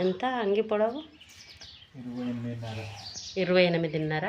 ఎంత అంగి పొడవు? ఇరవై ఎనిమిదిన్నర.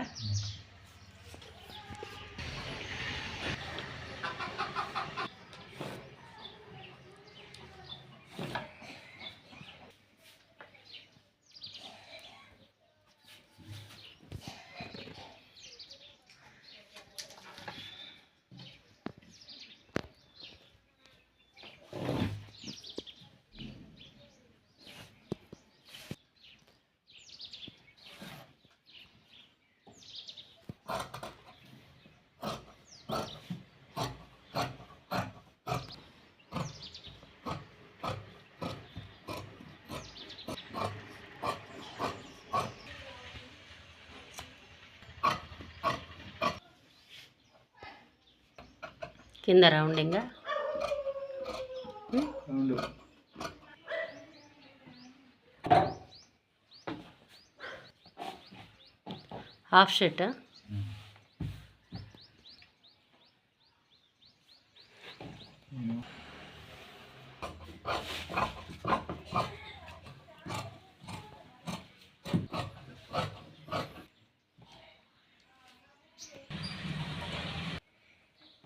కింద రౌండింగా? రెండు. Half shirt?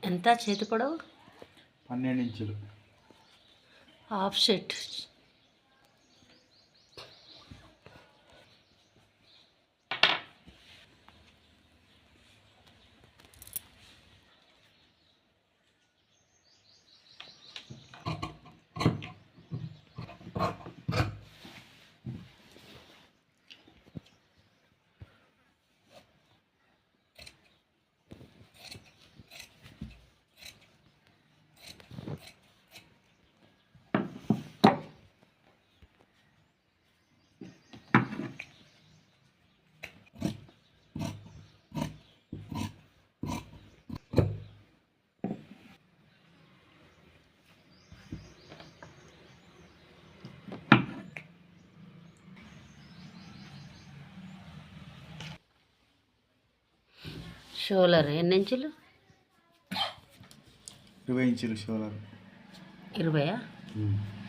ఎంత చేతి పొడవు? పన్నెండు ఇంచులు. హాఫ్ షర్ట్ షోలర్ ఎన్ని ఇంచులు? ఇరవై ఇంచులు షోలర్. ఇరవయా? ఉమ్.